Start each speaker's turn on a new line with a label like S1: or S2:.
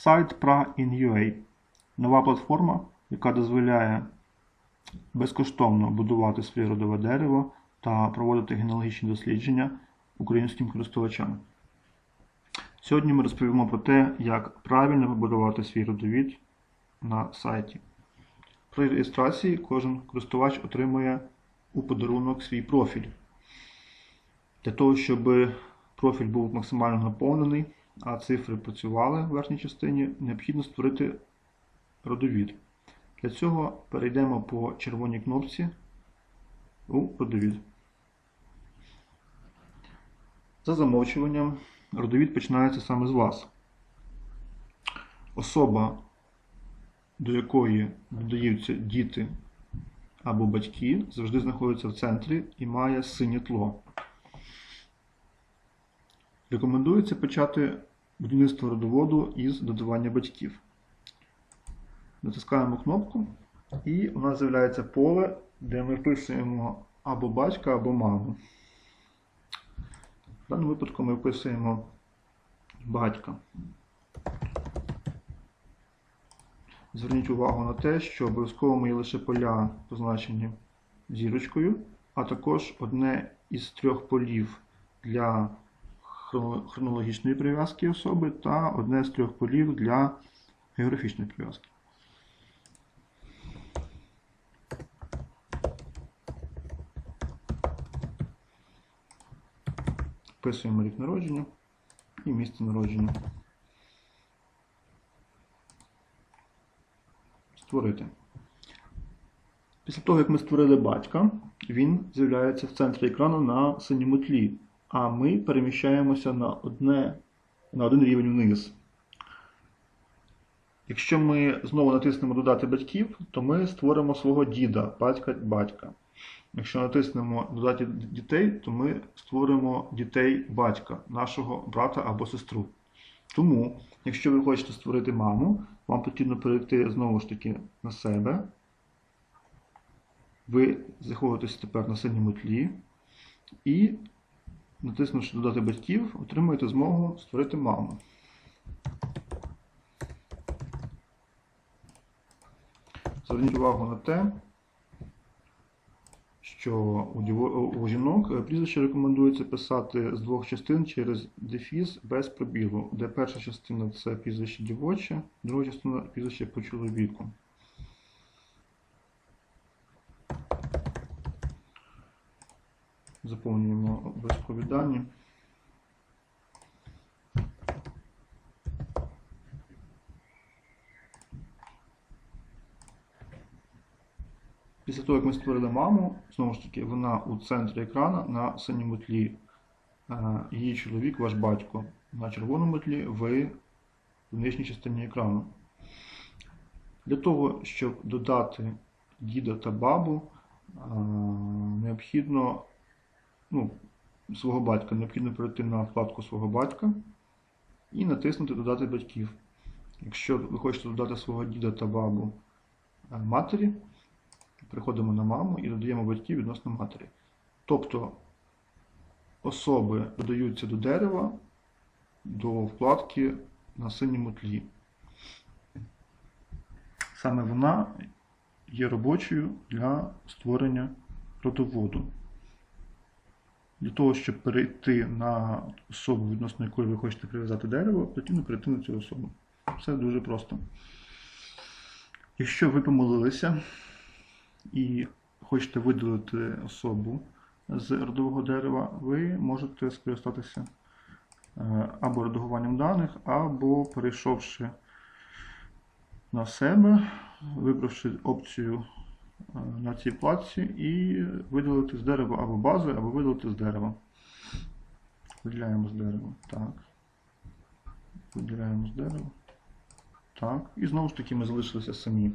S1: сайт pra.in.ua. Нова платформа, яка дозволяє безкоштовно будувати своє родове дерево та проводити генеалогічні дослідження українським користувачам. Сьогодні ми розповімо про те, як правильно побудувати свій родовід на сайті. При реєстрації кожен користувач отримує у подарунок свій профіль. Для того, щоб профіль був максимально наповнений, а цифри працювали в верхній частині, необхідно створити родовід. Для цього перейдемо по червоній кнопці у родовід. За замовчуванням, родовід починається саме з вас. Особа, до якої додаються діти або батьки, завжди знаходиться в центрі і має синє тло. Рекомендується почати будівництво родоводу із додавання батьків. Натискаємо кнопку, і у нас з'являється поле, де ми вписуємо або батька, або маму. В даному випадку ми вписуємо батька. Зверніть увагу на те, що обов'язково є лише поля, позначені зірочкою, а також одне із трьох полів для хронологічної прив'язки особи та одне з трьох полів для географічної прив'язки. Вписуємо рік народження і місце народження. Створити. Після того, як ми створили батька, він з'являється в центрі екрану на синьому тлі, а ми переміщаємося на, одне, на один рівень вниз. Якщо ми знову натиснемо Додати батьків, то ми створимо свого діда, батька батька. Якщо натиснемо Додати дітей, то ми створимо дітей батька, нашого брата або сестру. Тому, якщо ви хочете створити маму, вам потрібно перейти знову ж таки на себе. Ви знаходитесь тепер на синьому тлі і, натиснувши Додати батьків, отримуєте змогу створити маму. Зверніть увагу на те, що у, жінок е, прізвище рекомендується писати з двох частин через дефіс без пробілу, де перша частина це прізвище дівоче, друга частина прізвище по чоловіку. Заповнюємо обов'язкові. Після того, як ми створили маму, знову ж таки, вона у центрі екрана на синьому тлі. Е, Її чоловік, ваш батько. На червоному тлі ви в нижній частині екрану. Для того, щоб додати діда та бабу, е, необхідно ну, свого батька, необхідно перейти на вкладку свого батька і натиснути Додати батьків. Якщо ви хочете додати свого діда та бабу е, матері, Приходимо на маму і додаємо батьків відносно матері. Тобто особи додаються до дерева, до вкладки на синьому тлі. Саме вона є робочою для створення родоводу. Для того, щоб перейти на особу, відносно якої ви хочете прив'язати дерево, потрібно перейти на цю особу. Все дуже просто. Якщо ви помилилися, і хочете видалити особу з родового дерева, ви можете скористатися е, або редагуванням даних, або перейшовши на себе, вибравши опцію на цій платці і видалити з дерева або бази, або видалити з дерева. Виділяємо з дерева. Так. Виділяємо з дерева. Так. І знову ж таки ми залишилися самі.